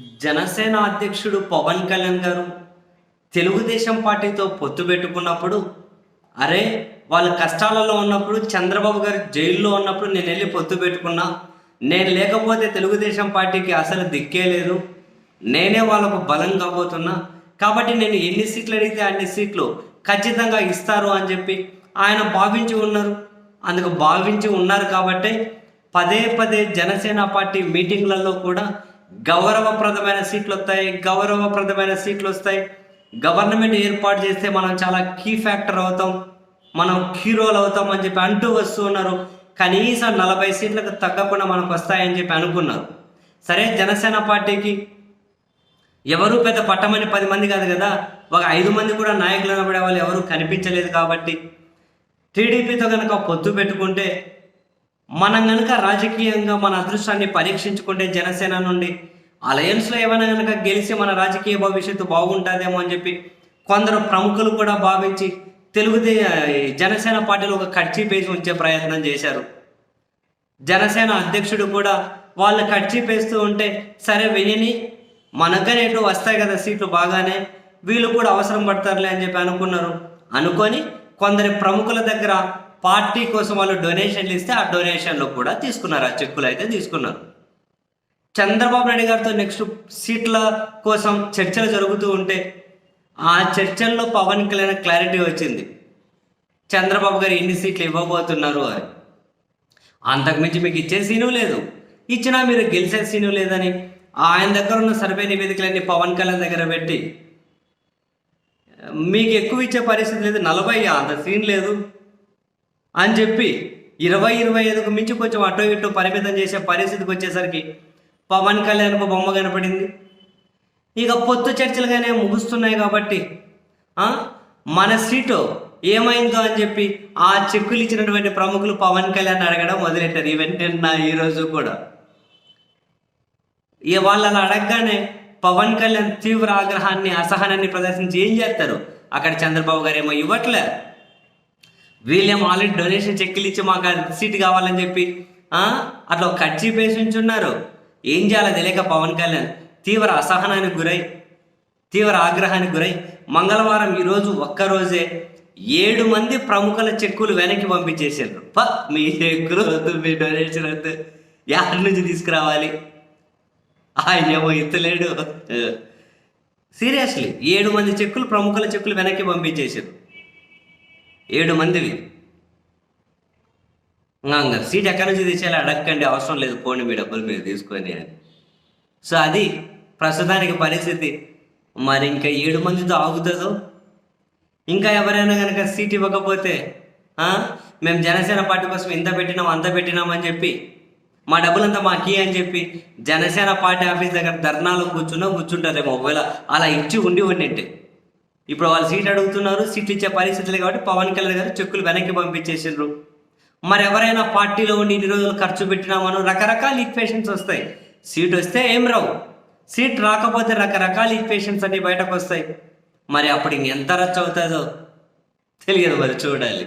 జనసేన అధ్యక్షుడు పవన్ కళ్యాణ్ గారు తెలుగుదేశం పార్టీతో పొత్తు పెట్టుకున్నప్పుడు అరే వాళ్ళ కష్టాలలో ఉన్నప్పుడు చంద్రబాబు గారు జైల్లో ఉన్నప్పుడు నేను వెళ్ళి పొత్తు పెట్టుకున్నా. నేను లేకపోతే తెలుగుదేశం పార్టీకి అసలు దిక్కే లేదు. నేనే వాళ్ళకు బలం కాబోతున్నా. కాబట్టి నేను ఎన్ని సీట్లు అడిగితే అన్ని సీట్లు ఖచ్చితంగా ఇస్తారు అని చెప్పి ఆయన భావించి ఉన్నారు. అందుకు భావించి ఉన్నారు కాబట్టి పదే పదే జనసేన పార్టీ మీటింగ్లలో కూడా గౌరవప్రదమైన సీట్లు వస్తాయి గౌరవప్రదమైన సీట్లు వస్తాయి. గవర్నమెంట్ ఏర్పాటు చేస్తే మనం చాలా కీ ఫ్యాక్టర్ అవుతాం మనం హీరోలు అవుతాం అని చెప్పి అంటూ వస్తూ ఉన్నారు. కనీసం నలభై సీట్లకు తగ్గకుండా మనకు వస్తాయని చెప్పి అనుకున్నారు. సరే జనసేన పార్టీకి ఎవరు పెద్ద పట్టమని పది మంది కాదు కదా ఒక ఐదు మంది కూడా నాయకులు అనబడే వాళ్ళు ఎవరు కనిపించలేదు కాబట్టి టీడీపీతో కనుక పొత్తు పెట్టుకుంటే మనం కనుక రాజకీయంగా మన అదృష్టాన్ని పరీక్షించుకుంటే జనసేన నుండి అలయన్స్లో ఏమైనా కనుక గెలిచి మన రాజకీయ భవిష్యత్తు బాగుంటుందేమో అని చెప్పి కొందరు ప్రముఖులు కూడా భావించి తెలుగుదే జనసేన పార్టీలో ఒక కడ్చీ పేసి ఉంచే ప్రయత్నం చేశారు. జనసేన అధ్యక్షుడు కూడా వాళ్ళు కడ్చీ పేస్తూ ఉంటే సరే వినిని మనకనే ఎటు వస్తాయి కదా సీట్లు బాగానే వీళ్ళు కూడా అవసరం పడతారులే అని చెప్పి అనుకున్నారు. అనుకొని కొందరి ప్రముఖుల దగ్గర పార్టీ కోసం వాళ్ళు డొనేషన్లు ఇస్తే ఆ డొనేషన్లో కూడా తీసుకున్నారు. ఆ చెక్కులు అయితే తీసుకున్నారు. చంద్రబాబు నాయుడు గారితో నెక్స్ట్ సీట్ల కోసం చర్చలు జరుగుతూ ఉంటే ఆ చర్చల్లో పవన్ కళ్యాణ్ క్లారిటీ వచ్చింది. చంద్రబాబు గారు ఎన్ని సీట్లు ఇవ్వబోతున్నారు అని. అంతకుమించి మీకు ఇచ్చే సీను లేదు. ఇచ్చినా మీరు గెలిచే సీను లేదని ఆయన దగ్గర ఉన్న సర్వే నివేదికలన్నీ పవన్ కళ్యాణ్ దగ్గర పెట్టి మీకు ఎక్కువ ఇచ్చే పరిస్థితి లేదు. నలభై అంత సీన్ లేదు. అని చెప్పి ఇరవై ఇరవై ఐదుకు మించి కొంచెం అటో ఇటో పరిమితం చేసే పరిస్థితికి వచ్చేసరికి పవన్ కళ్యాణ్కు బొమ్మ కనపడింది. ఇక పొత్తు చర్చలుగానే ముగుస్తున్నాయి కాబట్టి మన సీటు ఏమైందో అని చెప్పి ఆ చెక్కులు ఇచ్చినటువంటి ప్రముఖులు పవన్ కళ్యాణ్ అడగడం మొదలెట్టారు. ఈవెంట్ నా ఈరోజు కూడా. ఇక వాళ్ళు అలా అడగగానే పవన్ కళ్యాణ్ తీవ్ర ఆగ్రహాన్ని అసహనాన్ని ప్రదర్శించి ఏం చేస్తారు? అక్కడ చంద్రబాబు గారు ఏమో ఇవ్వట్లే. వీళ్ళేమో ఆల్రెడీ డొనేషన్ చెక్కులు ఇచ్చి మాకు సీట్ కావాలని చెప్పి అట్లా ఒక కచ్చి పేసి ఉంచున్నారు. ఏం చేయాలో తెలియక పవన్ కళ్యాణ్ తీవ్ర అసహనానికి గురై తీవ్ర ఆగ్రహానికి గురై మంగళవారం ఈరోజు ఒక్కరోజే ఏడు మంది ప్రముఖుల చెక్కులు వెనక్కి పంపించేసారు ప మీ చెక్కులు వద్దు మీ డొనేషన్ వద్దు. యాడ్ నుంచి తీసుకురావాలి. ఏమో ఎత్తలేడు. సీరియస్లీ ఏడు మంది చెక్కులు ప్రముఖుల చెక్కులు వెనక్కి పంపించేసారు ఏడు మందివి. సీట్ ఎక్కడి నుంచి తీసేయాలి అడగండి అవసరం లేదు. పోండి మీ డబ్బులు మీరు తీసుకొని అని. సో అది ప్రస్తుతానికి పరిస్థితి. మరి ఇంకా ఏడు మందితో ఆగుతుందో? ఇంకా ఎవరైనా కనుక సీట్ ఇవ్వకపోతే మేము జనసేన పార్టీ కోసం ఇంత పెట్టినాం అంత పెట్టినాం అని చెప్పి మా డబ్బులంతా మాకి అని చెప్పి జనసేన పార్టీ ఆఫీస్ దగ్గర ధర్నాలు కూర్చున్నా కూర్చుంటారేమో. ఒకవేళ అలా ఇచ్చి ఉండి ఉండింటే. ఇప్పుడు వాళ్ళు సీట్ అడుగుతున్నారు సీట్ ఇచ్చే పరిస్థితులు కాబట్టి పవన్ కళ్యాణ్ గారు చెక్కులు వెనక్కి పంపించేసిండ్రు. మరి ఎవరైనా పార్టీలో ఉండి ఇన్ని రోజులు ఖర్చు పెట్టినామను రకరకాల ఈక్వేషన్స్ వస్తాయి. సీట్ వస్తే ఏం రావు. సీట్ రాకపోతే రకరకాల ఈక్వేషన్స్ అన్ని బయటకు వస్తాయి. మరి అప్పుడు ఇంకెంత రచ్చ అవుతుందో తెలియదు మరి చూడాలి.